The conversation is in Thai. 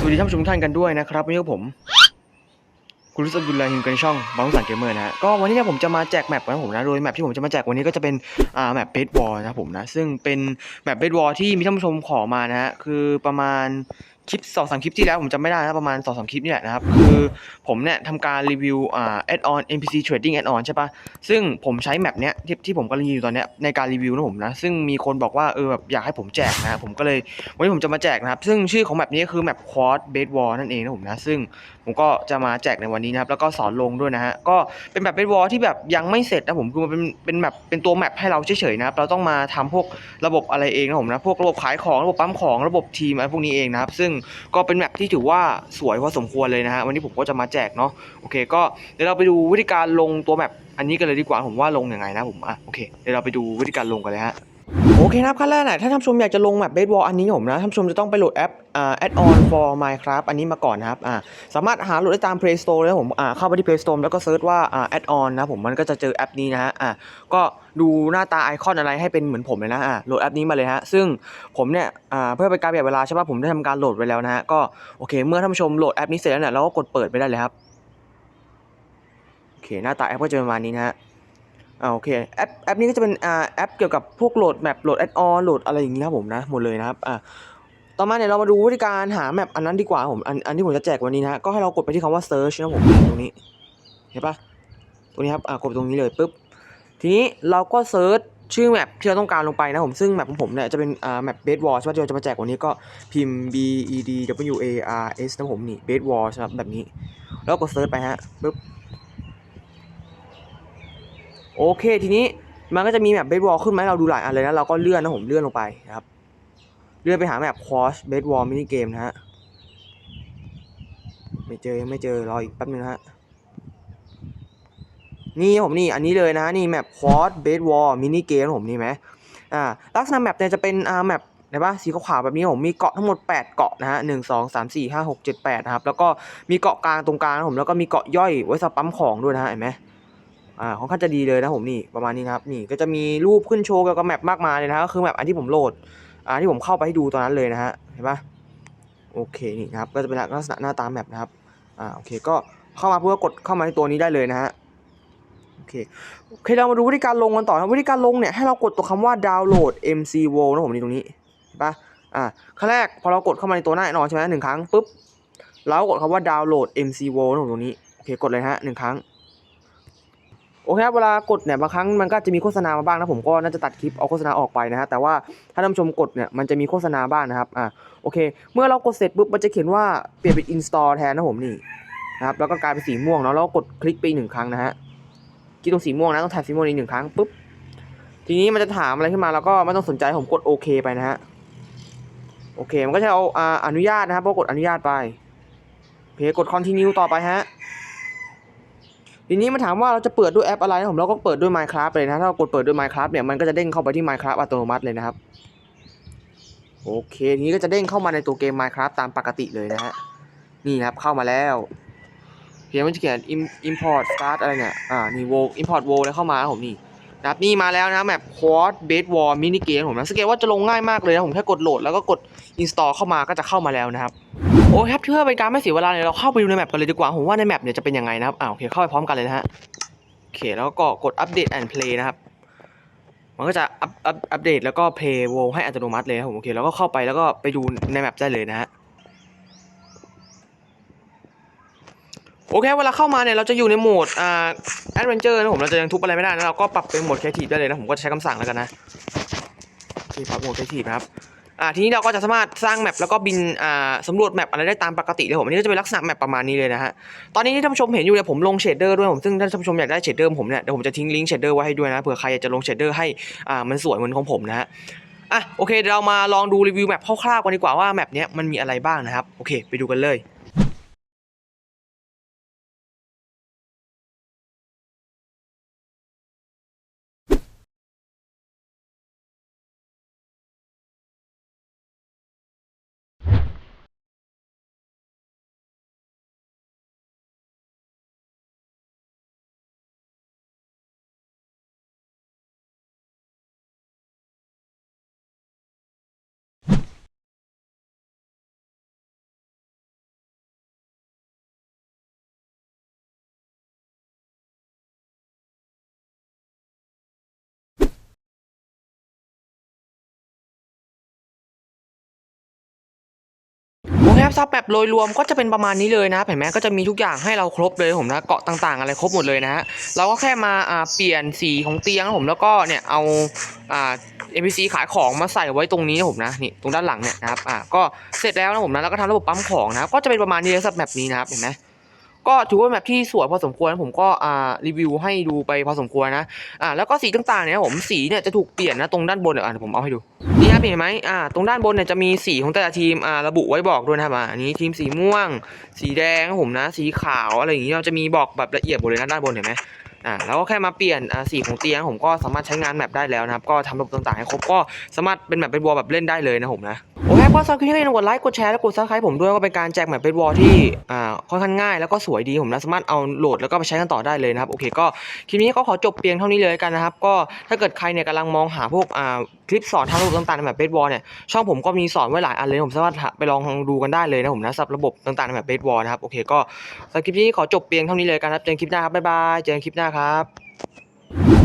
สวัสดีท่านผู้ชมทุกท่านกันด้วยนะครับวันนี้ก็ผม คุณรุสบุญลาฮิมกันช่องบางสังเกมเมอร์นะฮะก็วันนี้เนี่ยผมจะมาแจกแมปนะผมนะโดยแมปที่ผมจะมาแจกวันนี้ก็จะเป็นอ่าแมปเบสบอลนะผมนะซึ่งเป็นแมปเบสบอลที่มีท่านผู้ชมขอมานะฮะคือประมาณ คลิปสองสามคลิปที่แล้วผมจำไม่ได้นะประมาณสองสามคลิปนี่แหละนะครับ คือผมเนี่ยทำการรีวิวอ่า add on NPC trading add on ใช่ปะซึ่งผมใช้แมปเนี้ยที่ที่ผมกำลังอยู่ตอนเนี้ยในการรีวิวนะผมนะ ซึ่งมีคนบอกว่าเออแบบอยากให้ผมแจกนะผมก็เลยวันนี้ผมจะมาแจกนะครับ ซึ่งชื่อของแมปนี้คือแมป quad base wall นั่นเองนะผมนะ ซึ่งผมก็จะมาแจกในวันนี้นะครับแล้วก็สอนลงด้วยนะฮะก็เป็นแบบเบสวอลที่แบบยังไม่เสร็จนะผมคือมันเป็นเป็นแบบเป็นตัวแมปให้เราเฉยๆนะครับเราต้องมาทำพวกระบบอะไรเองนะผมนะพวกระบบขายของระบบปั๊มของระบบทีมอะไรพวกนี้เองนะครับซึ่งก็เป็นแมปที่ถือว่าสวยพอสมควรเลยนะฮะวันนี้ผมก็จะมาแจกเนาะโอเค ก็เดี๋ยวเราไปดูวิธีการลงตัวแมปอันนี้กันเลยดีกว่าผมว่าลงยังไงนะผมอะโอเคเดี๋ยวเราไปดูวิธีการลงกันเลยฮะ โอเคนะครับขั้นแรกนะถ้าท่านผู้ชมอยากจะลงแมปเบสบอลอันนี้ผมนะท่านผู้ชมจะต้องไปโหลดแอปอ่า add on for minecraft อันนี้มาก่อนนะครับอ่าสามารถหาโหลดได้ตาม play store เลยนะผมอ่าเข้าไปที่ play store แล้วก็เซิร์ชว่าอ่า add on นะผมมันก็จะเจอแอปนี้นะฮะอ่าก็ดูหน้าตาไอคอนอะไรให้เป็นเหมือนผมเลยนะอ่าโหลดแอปนี้มาเลยฮะซึ่งผมเนี่ยอ่าเพื่อเป็นการประหยัดเวลาใช่ป่ะผมได้ทำการโหลดไว้แล้วนะฮะก็โอเค เมื่อท่านผู้ชมโหลดแอปนี้เสร็จแล้วเนี่ยเราก็กดเปิดไปได้เลยครับโอเคหน้าตาแอปก็จะประมาณนี้นะฮะ อ่าโอเคแอปแอปนี้ก็จะเป็นอ่าแอปเกี่ยวกับพวกโหลดแมปโหลดแอดออนโหลดอะไรอย่างนี้ครับผมนะหมดเลยนะครับอ่าต่อมาเนี่ยเรามาดูวิธีการหาแมปอันนั้นดีกว่าผมอันอันที่ผมจะแจกวันนี้นะฮะก็ให้เรากดไปที่คำว่า search นะผมตรงนี้เห็นปะตรงนี้ครับอ่ากดตรงนี้เลยปุ๊บทีนี้เราก็เซิร์ชชื่อแมปที่เราต้องการลงไปนะผมซึ่งแมปของผมเนี่ยจะเป็นอ่าแมปเบสวอลใช่ไหมที่เราจะมาแจกวันนี้ก็พิมพ์ B E D W A R S นะผมนี่เบสวอลครับแบบนี้ แล้วกดเซิร์ชไปฮะปุ๊บ โอเคทีนี้มันก็จะมีแมปเบสบอลขึ้นมาให้เราดูหลายอันเลยนะเราก็เลื่อนนะผมเลื่อนลงไปนะครับเลื่อนไปหาแมปคอชเบสบอลมินิเกมนะฮะไม่เจอยังไม่เจอรออีกแป๊บนึงนะฮะนี่ผมนี่อันนี้เลยนะนี่แมปคอชเบสบอลมินิเกมผมนี่ไหมอ่าลักษณะแมปเนี่ยจะเป็นอ่าแมปเห็นปะสีขาวๆแบบนี้ผมมีเกาะทั้งหมด 8 เกาะนะฮะหนึ่งสองสามสี่ห้าหกเจ็ดแปดนะครับแล้วก็มีเกาะกลางตรงกลางนะผมแล้วก็มีเกาะย่อยไว้สำหรับปั๊มของด้วยนะฮะเห็นไหม อ่าค่อนข้างจะดีเลยนะผมนี่ประมาณนี้นะครับนี่ก็จะมีรูปขึ้นโชว์เกี่ยวกับแมปมากมายเลยนะก็คือแมปอันที่ผมโหลดอ่าที่ผมเข้าไปให้ดูตอนนั้นเลยนะฮะเห็นปะโอเคนี่นะครับก็จะเป็นลักษณะหน้าตาแมปนะครับอ่าโอเคก็เข้ามาเพื่อกดเข้ามาในตัวนี้ได้เลยนะฮะโอเคโอเคเรามาดูวิธีการลงกันต่อนะวิธีการลงเนี่ยให้เรากดตัวคำว่าดาวน์โหลด MC w o นะผมนี่ตรงนี้เห็นปะอ่าขั้นแรกพอเรากดเข้ามาในตัวหน้าแน่นอนใช่ไหมหนึ่งครั้งปุ๊บเราก็กดคำว่าดาวน์โหลด MC w o นะผมตรงนี้โอเคกดเลยฮะหนึ่งครั้ง โอเคครับเวลากดเนี่ยบางครั้งมันก็จะมีโฆษณามาบ้างนะผมก็น่าจะตัดคลิปเอาโฆษณาออกไปนะฮะแต่ว่าถ้าท่านผู้ชมกดเนี่ยมันจะมีโฆษณาบ้างนะครับอ่าโอเค เมื่อเรากดเสร็จปุ๊บมันจะเขียนว่าเปลี่ยนเป็น install แทนนะผมนี่นะครับแล้วก็กลายเป็นสีม่วงเนาะแล้วกดคลิกไปหนึ่งครั้งนะฮะคลิกตรงสีม่วงนะต้องแท็บสีม่วงอีกหนึ่งครั้งปุ๊บทีนี้มันจะถามอะไรขึ้นมาแล้วก็ไม่ต้องสนใจผมกดโอเคไปนะฮะโอเคมันก็จะเอาอ่าอนุญาตนะครับพอกดอนุญาตไปเคกด continue ต่อไปฮะ ทีนี้มาถามว่าเราจะเปิดด้วยแอปอะไรนะผมเราก็เปิดด้วย Minecraft เลยนะ ถ้าเรากดเปิดด้วย Minecraft เนี่ยมันก็จะเด้งเข้าไปที่ Minecraft อัตโนมัติเลยนะครับ โอเค ทีนี้ก็จะเด้งเข้ามาในตัวเกม Minecraft ตามปกติเลยนะฮะ นี่ครับเข้ามาแล้วเพียงมันจะเขียน Import start อะไรเนี่ย อ่า นี่ w o import w o เลยเข้ามาผมนี่นะครับนี่มาแล้วนะแมป quad base war mini game ผมนะสังเกตว่าจะลงง่ายมากเลยนะผมแค่กดโหลดแล้วก็กด install เข้ามาก็จะเข้ามาแล้วนะครับ โอ้ครับเพื่อเป็นการไม่เสียเวลาเนี่ยเราเข้าไปดูในแมปกันเลยดีกว่าผมว่าในแมปเนี่ยจะเป็นยังไงนะครับอ่าโอเคเข้าไปพร้อมกันเลยนะฮะโอเคแล้วก็กดอัปเดตแอนด์เพลย์นะครับมันก็จะอัปอัปอัปเดตแล้วก็เพลย์โวให้อัตโนมัติเลยครับผมโอเคแล้วก็เข้าไปแล้วก็ไปดูในแมปได้เลยนะฮะโอเคเวลาเข้ามาเนี่ยเราจะอยู่ในโหมดอ่าแอดเวนเจอร์นะผมเราจะยังทุบอะไรไม่ได้นะเราก็ปรับเป็นโหมดแคทีฟได้เลยนะผมก็จะใช้คำสั่งแล้วกันนะโอเคปรับโหมดแคทีฟนะครับ อ่าทีนี้เราก็จะสามารถสร้างแมปแล้วก็บินอ่าสำรวจแมปอะไรได้ตามปกติเลยผมอันนี้ก็จะเป็นลักษณะแมปประมาณนี้เลยนะฮะตอนนี้ที่ท่านผู้ชมเห็นอยู่เนี่ยผมลงเชดเดอร์ด้วยผมซึ่งท่านผู้ชมอยากได้เชดเดอร์ผมเนี่ยเดี๋ยวผมจะทิ้งลิงก์เชดเดอร์ไว้ให้ด้วยนะเผื่อใครอยากจะลงเชดเดอร์ให้อ่ามันสวยเหมือนของผมนะฮะอะโอเคเรามาลองดูรีวิวแมปคร่าวๆกันดีกว่าว่าแมปเนี้ยมันมีอะไรบ้างนะครับโอเค ไปดูกันเลย โอเคครับซับแบบโดยรวมก็จะเป็นประมาณนี้เลยนะครับเห็นไหมก็จะมีทุกอย่างให้เราครบเลยผมนะเกาะต่างๆ อะไรครบหมดเลยนะฮะเราก็แค่มาอ่าเปลี่ยนสีของเตียงนะผมแล้วก็เนี่ยเอาอ่า NPC ขายของมาใส่ไว้ตรงนี้นะผมนะนี่ตรงด้านหลังเนี่ยนะครับอ่าก็เสร็จแล้วนะผมนะแล้วก็ทำระบบปั๊มของนะก็จะเป็นประมาณนี้เลยสำหรับแบบนี้นะครับเห็นไหม ก็ถือว่าแมปที่สวยพอสมควรผมก็อ่ารีวิวให้ดูไปพอสมควรนะอ่าแล้วก็สีต่างๆเนี่ยผมสีเนี่ยจะถูกเปลี่ยนนะตรงด้านบนเดี๋ยวอ่าเดี๋ยวผมเอาให้ดูนี่ครับเห็นไหมอ่าตรงด้านบนเนี่ยจะมีสีของแต่ละทีมอ่าระบุไว้บอกด้วยนะครับอ่านี้ทีมสีม่วง สีแดงครับผมนะ สีขาวอะไรอย่างงี้เราจะมีบอกแบบละเอียดหมดเลยนะด้านบนเห็นไหมอ่าแล้วก็แค่มาเปลี่ยนอ่าสีของเตียงผมก็สามารถใช้งานแมปได้แล้วนะครับก็ทำระบบต่างๆให้ครบก็สามารถเป็นแมปเป็นวอลแบบเล่นได้เลยนะผมนะ โอเคก็สำหรับคลิปนี้ก็อย่าลืมกดไลค์ กดแชร์ และกดซับสไครต์ผมด้วยก็เป็นการแจกแมปเป็นวอลที่อ่าค่อนข้างง่ายแล้วก็สวยดีผมนะสามารถเอาโหลดแล้วก็ไปใช้กันต่อได้เลยนะครับ โอเคก็คลิปนี้ก็ขอจบเพียงเท่านี้เลยกันนะครับ ก็ถ้าเกิดใครเนี่ยกำลังมองหาพวกอ่าคลิปสอนทำระบบต่างๆในแบบเบสบอลเนี่ยช่องผมก็มีสอนไว้หลายอันเลยผมสามารถไปลองดูกันได้เลยนะผมนะสำหรับระบบต่างๆในแบบเบสบอลนะครับโอเคก็สำหรับคลิปนี้ขอจบเพียงเท่านี้เลยกันครับเจอกันคลิปหน้าครับบ๊ายบายเจอกันคลิปหน้าครับ